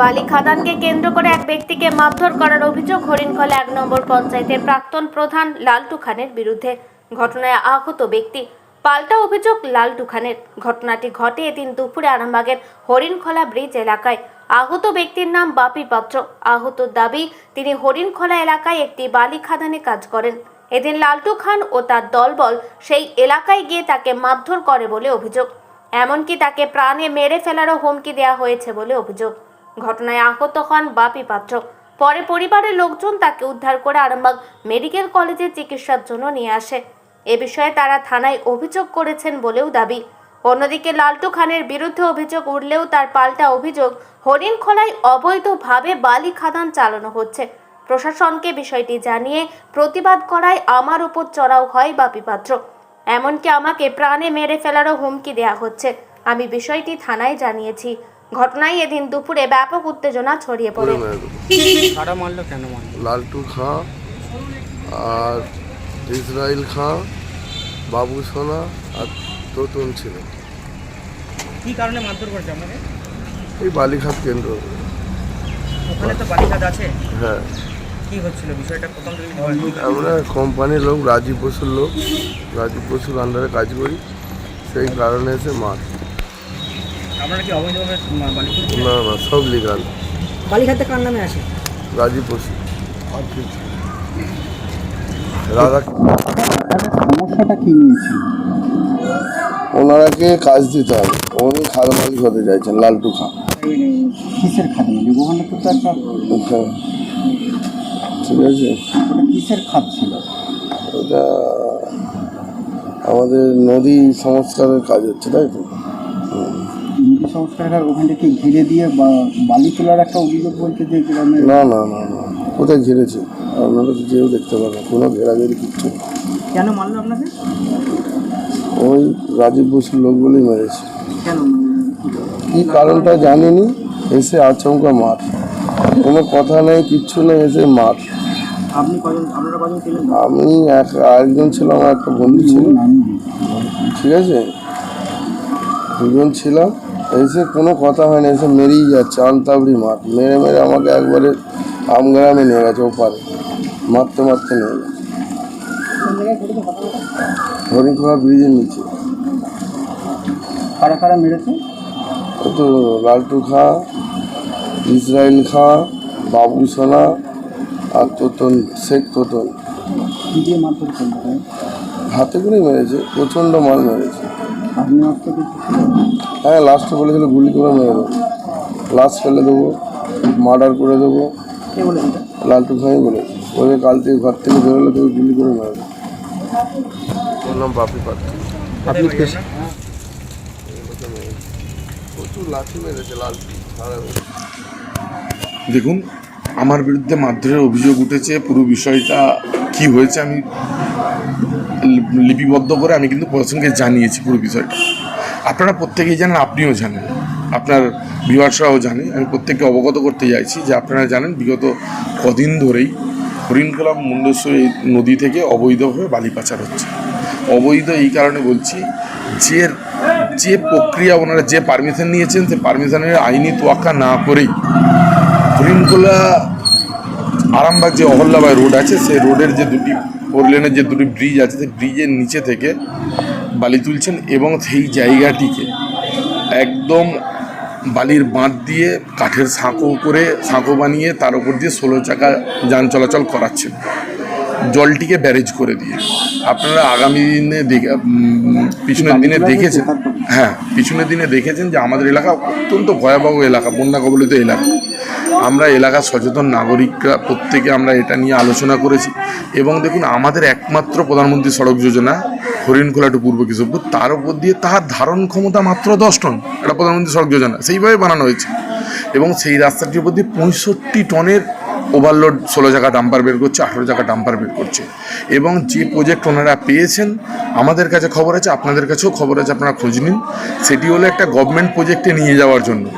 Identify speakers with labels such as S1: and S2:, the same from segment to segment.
S1: বালি খাদানকে কেন্দ্র করে এক ব্যক্তিকে মারধর করার অভিযোগ হরিণখলা এক নম্বর পঞ্চায়েতের প্রাক্তন প্রধান লালটু খানের বিরুদ্ধে। ঘটনায় আহত ব্যক্তি পাল্টা অভিযোগ লালটু খানের। ঘটনাটি ঘটে এদিন দুপুরে আরামবাগের হরিণখলা ব্রিজ এলাকায়। আহত ব্যক্তির নাম বাপি পাত্র। আহত দাবি, তিনি হরিণখলা এলাকায় একটি বালি খাদানে কাজ করেন। এদিন লালটু খান ও তার দলবল সেই এলাকায় গিয়ে তাকে মারধর করে বলে অভিযোগ। এমনকি তাকে প্রাণে মেরে ফেলারও হুমকি দেওয়া হয়েছে বলে অভিযোগ। ঘটনায় আহত হন বাপি পাত্র। পরে পরিবারের লোকজন তাকে উদ্ধার করে আরামবাগ মেডিকেল কলেজে চিকিৎসার জন্য নিয়ে আসে। এ বিষয়ে তারা থানায় অভিযোগ করেছেন বলেও দাবি। অন্যদিকে লালটু খানের বিরুদ্ধে অভিযোগ উঠলেও তার পাল্টা অভিযোগ হরিণখোলায় অবৈধভাবে বালি খাদান চালানো হচ্ছে। প্রশাসনকে বিষয়টি জানিয়ে প্রতিবাদ করায় আমার উপর চড়াও হয় বাপি পাত্র। এমনকি আমাকে প্রাণে মেরে ফেলারও হুমকি দেওয়া হচ্ছে। আমি বিষয়টি থানায় জানিয়েছি। ঘটনায় এদিন দুপুরে ব্যাপক উত্তেজনা ছড়িয়ে পড়ে।
S2: কারা মারলো কেন মারলো?
S3: লালটু খাঁ আর ইসরায়েল খাঁ বাবু সোনা আর তোতন ছিল।
S2: কি কারণে মারধর করেছে আপনাকে?
S3: এই বালিঘাট কেন্দ্র।
S2: ওখানে তো বালিঘাট আছে।
S3: হ্যাঁ।
S2: কি হচ্ছিল? বিষয়টা প্রথম থেকে
S3: আমরা কোম্পানির লোক রাজীব বসুর লোক রাজীব বসুর আন্ডারে কাজ করি। সেই কারণে এসে মার।
S2: আপনারা কি অবৈধভাবে মা-
S3: না না সব লিগাল
S4: বালিঘাটে কার নামে আসে?
S3: রাজীব বসু আর রাধা
S5: সমস্যাটা কি নিয়েছিল
S3: ওনারাকে কাজ দিতে হবে। উনি খাল মালিক হতে চাইছেন লালটু খাঁ।
S5: কিসের খাদ মানে ওখানে তো তো একটা
S3: হ্যাঁ। ঠিক আছে।
S5: কিসের খাদ ছিল?
S3: ওটা আমাদের নদী সংস্কারের কাজ হচ্ছে তাই তো?
S5: নদী সংস্কারের ওখানে কি ঘিরে দিয়ে বালি তোলার একটা অভিযোগ বলছে যে গ্রামের
S3: না না না না। কোথায় ঘিরেছে? আপনারা তো যেও দেখতে পাবেন। কোনো ঘেরাঘেরি কিচ্ছু নেই।
S4: কেন মারলো আপনাকে?
S3: ওই রাজীব বসুর লোকগুলি মেরেছে।
S4: কেন
S3: কি কারণটা জানিনি? এসে আচমকা মার। কোনো কথা নেই কিচ্ছু নেই এসে মার।
S4: আপনি কজন আপনারা কজন ছিলেন?
S3: আমি এক আরেকজন ছিল আমার একটা বন্ধু ছিল। ঠিক আছে? দুজন ছিলাম। এসে কোনো কথা হয় না এসে মেরেই যাচ্ছে আনতাবড়ি মাঠ মেরে মেরে আমাকে একবারে আমগ্রামে নিয়ে গেছে ওপারে। মারতে মারতে নিয়ে গেছে। হরিণখোলা ব্রিজের নিচে।
S5: কারা কারা মেরেছে?
S3: ও তো লালটু খা ইসরায়েল খা বাবু সোনা আর তোতন শেখ তোতন। হাতে করেই মেরেছে প্রচণ্ড মাল মেরেছে। হ্যাঁ লাস্টে বলেছিল গুলি করে মেরে দেবো। লাশ ফেলে দেবো মার্ডার করে দেবো। লালটু খাই বলে ওদের কাল থেকে ঘর থেকে বেরোলে তোকে গুলি করে মারবে দেবো। নাম বাপি পাত্র।
S2: আপনার?
S3: প্রচুর লাঠি মেরেছে লালটু।
S6: দেখুন আমার বিরুদ্ধে মারধরের অভিযোগ উঠেছে পুরো বিষয়টা কি হয়েছে আমি লিপিবদ্ধ করে আমি কিন্তু প্রশাসনকে জানিয়েছি পুরো বিষয়টা। আপনারা প্রত্যেকেই জানেন, আপনিও জানেন। আপনার বিভার্সরাও জানে। আমি প্রত্যেককে অবগত করতে চাইছি যে আপনারা জানেন, বিগত কদিন ধরেই হরিণখোলা মুন্ডেশ্বরী নদী থেকে অবৈধভাবে বালি পাচার হচ্ছে। অবৈধ এই কারণে বলছি, যে যে প্রক্রিয়া ওনারা যে পারমিশন নিয়েছেন, সে পারমিশনের আইনি তোয়াক্কা না করেই হরিণখোলা আরামবাগ যে অহল্যাবাই রোড আছে, সেই রোডের যে দুটি ফোর লেনের যে দুটি ব্রিজ আছে সেই ব্রিজের নিচে থেকে বালি তুলছেন এবং সেই জায়গাটিকে একদম বালির বাঁধ দিয়ে কাঠের সাঁকো করে সাঁকো বানিয়ে তার উপর দিয়ে ষোলো চাকা যান চলাচল করাচ্ছেন। জলটিকে ব্যারেজ করে দিয়ে। আপনারা আগামী দিনে দেখে পিছনের দিনে দেখেছেন? হ্যাঁ পিছনের দিনে দেখেছেন যে আমাদের এলাকা অত্যন্ত ভয়াবহ এলাকা বন্যা কবলিত এলাকা। আমরা এলাকার সচেতন নাগরিকরা প্রত্যেকে আমরা এটা নিয়ে আলোচনা করেছি। এবং দেখুন, আমাদের একমাত্র প্রধানমন্ত্রী সড়ক যোজনা, হরিণখোলা টু পূর্ব কেশবপুর, তার উপর দিয়ে তার ধারণ ক্ষমতা মাত্র দশ টন এটা প্রধানমন্ত্রী সড়ক যোজনা, সেইভাবে বানানো হয়েছে। এবং সেই রাস্তাটির উপর দিয়ে পঁয়ষট্টি টনের ওভারলোড ষোলো জায়গা ডাম্পার বের করছে, আঠেরো জায়গা ডাম্পার বের করছে। এবং যে প্রজেক্ট ওনারা পেয়েছেন, আমাদের কাছে খবর আছে, আপনাদের কাছেও খবর আছে, আপনারা খোঁজ নিন। সেটি হলো একটা গভর্নমেন্ট প্রজেক্টে নিয়ে যাওয়ার জন্য।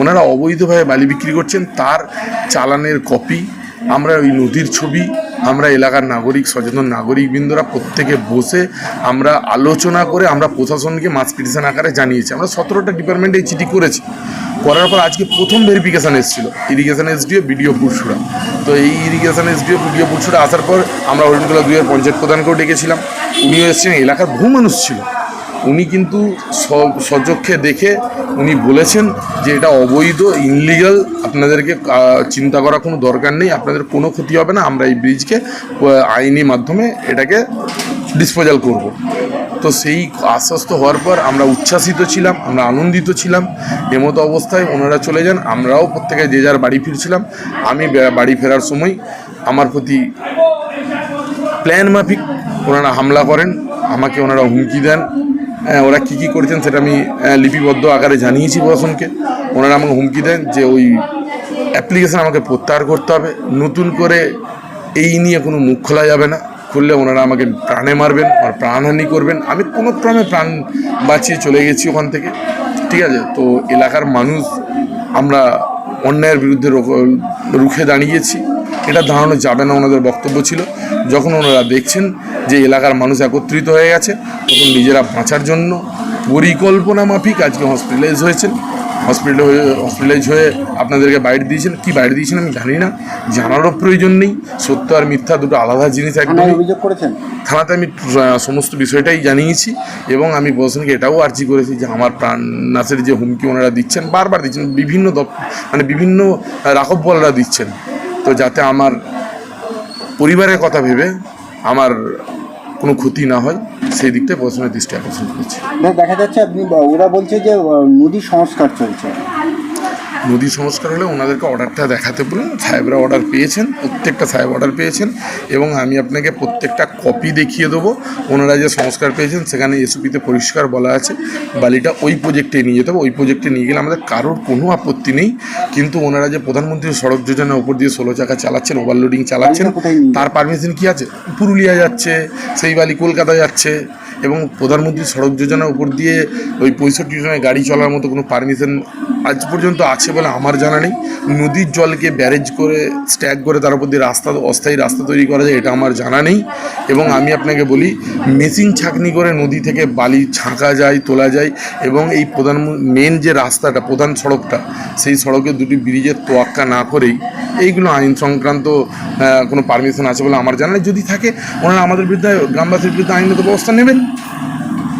S6: ওনারা অবৈধভাবে বালি বিক্রি করছেন, তার চালানের কপি, আমরা ওই নদীর ছবি, আমরা এলাকার নাগরিক, সচেতন নাগরিকবৃন্দরা প্রত্যেকে বসে আমরা আলোচনা করে আমরা প্রশাসনকে মাস পিটিশন আকারে জানিয়েছি। আমরা সতেরোটা ডিপার্টমেন্টে এই চিঠি করেছি। করার পর আজকে প্রথম ভেরিফিকেশান এসেছিল ইরিগেশন এসডিও বিডিও পুরসুরা তো এই ইরিগেশন এসডিও বিডিও পুরসুরা আসার পর আমরা হরিণতলা দুইয়ের পঞ্চায়েত প্রধানকেও ডেকেছিলাম। উনিও এসেছেন, এলাকার বহু মানুষ ছিল। উনি কিন্তু সচক্ষে দেখে উনি বলেছেন যে এটা অবৈধ ইনলিগাল আপনাদেরকে চিন্তা করার কোনো দরকার নেই, আপনাদের কোনো ক্ষতি হবে না, আমরা এই ব্রিজকে আইনি মাধ্যমে এটাকে ডিসপোজাল করব। তো সেই আশ্বস্ত হওয়ার পর আমরা উচ্ছ্বাসিত ছিলাম, আমরা আনন্দিত ছিলাম এমতো অবস্থায় ওনারা চলে যান, আমরাও প্রত্যেকে যে যার বাড়ি ফিরছিলাম, আমি বাড়ি ফেরার সময় আমার প্রতি প্ল্যান মাফিক, ওনারা হামলা করেন, আমাকে ওনারা হুমকি দেন ওরা কী কী করেছেন সেটা আমি লিপিবদ্ধ আকারে জানিয়েছি প্রশাসনকে। ওনারা আমাকে হুমকি দেন যে ওই অ্যাপ্লিকেশন আমাকে প্রত্যাহার করতে হবে। নতুন করে এই নিয়ে কোনো মুখ খোলা যাবে না। খুললে ওনারা আমাকে প্রাণে মারবেন আর প্রাণহানি করবেন। আমি কোনো ক্রমে প্রাণ বাঁচিয়ে চলে গেছি ওখান থেকে। ঠিক আছে? তো এলাকার মানুষ, আমরা অন্যায়ের বিরুদ্ধে রুখ- দাঁড়িয়েছি। এটা দাঁড়ানো যাবে না ওনাদের বক্তব্য ছিল। যখন ওনারা দেখছেন যে এলাকার মানুষ একত্রিত হয়ে গেছে তখন নিজেরা বাঁচার জন্য পরিকল্পনা মাফিক আজকে হসপিটালাইজ হয়েছেন। হসপিটালে হয়ে হসপিটালাইজ হয়ে আপনাদেরকে বাইরে দিয়েছেন। কি বাইরে দিয়েছেন আমি জানি না জানারও প্রয়োজন নেই। সত্য আর মিথ্যা দুটো আলাদা জিনিস
S5: থানায়
S6: একদমই।
S5: অভিযোগ করেছেন?
S6: থানাতে আমি সমস্ত বিষয়টাই জানিয়েছি এবং আমি প্রশাসনকে এটাও আর্জি করেছি যে আমার প্রাণ নাশের যে হুমকি ওনারা দিচ্ছেন বারবার দিচ্ছেন বিভিন্ন মানে বিভিন্ন রাঘব বলরা দিচ্ছেন। তো যাতে আমার পরিবারের কথা ভেবে আমার কোনো ক্ষতি না হয়, সেই দিকটা প্রশ্নের দৃষ্টি আকর্ষণ করেছে।
S5: দেখা যাচ্ছে আপনি ওরা বলছে যে নদী সংস্কার চলছে।
S6: নদী সংস্কার হলে ওনাদেরকে অর্ডারটা দেখাতে বলুন। সাহেবরা অর্ডার পেয়েছেন প্রত্যেকটা সাহেব অর্ডার পেয়েছেন এবং আমি আপনাকে প্রত্যেকটা কপি দেখিয়ে দেবো। ওনারা যে সংস্কার পেয়েছেন সেখানে এসওপিতে পরিষ্কার বলা আছে। বালিটা ওই প্রজেক্টে নিয়ে যেতে হবে ওই প্রজেক্টে নিয়ে গেলে আমাদের কারোর কোনো আপত্তি নেই। কিন্তু ওনারা যে প্রধানমন্ত্রী সড়ক যোজনার উপর দিয়ে ষোলো চাকা চালাচ্ছেন ওভারলোডিং চালাচ্ছেন তার পারমিশন কি আছে? পুরুলিয়া যাচ্ছে সেই বালি কলকাতা যাচ্ছে এবং প্রধানমন্ত্রী সড়ক যোজনার উপর দিয়ে ওই পঁয়ষট্টি টনের গাড়ি চলার মতো কোনো পারমিশন আজ পর্যন্ত আছে বলে আমার জানা নেই। নদীর জলকে ব্যারেজ করে স্ট্যাক করে তার উপর দিয়ে রাস্তা, অস্থায়ী রাস্তা তৈরি করা যায়, এটা আমার জানা নেই। এবং আমি আপনাকে বলি, মেশিন ছাঁকনি করে নদী থেকে বালি ছাঁকা যায়, তোলা যায় এবং এই প্রধান মেন যে রাস্তাটা, প্রধান সড়কটা, সেই সড়কে দুটি ব্রিজের তোয়াক্কা না করেই এইগুলো আইন সংক্রান্ত কোনো পারমিশন আছে বলে আমার জানা নেই। যদি থাকে, ওনারা আমাদের বিরুদ্ধে, গ্রামবাসীর বিরুদ্ধে আইনগত ব্যবস্থা নেবেন।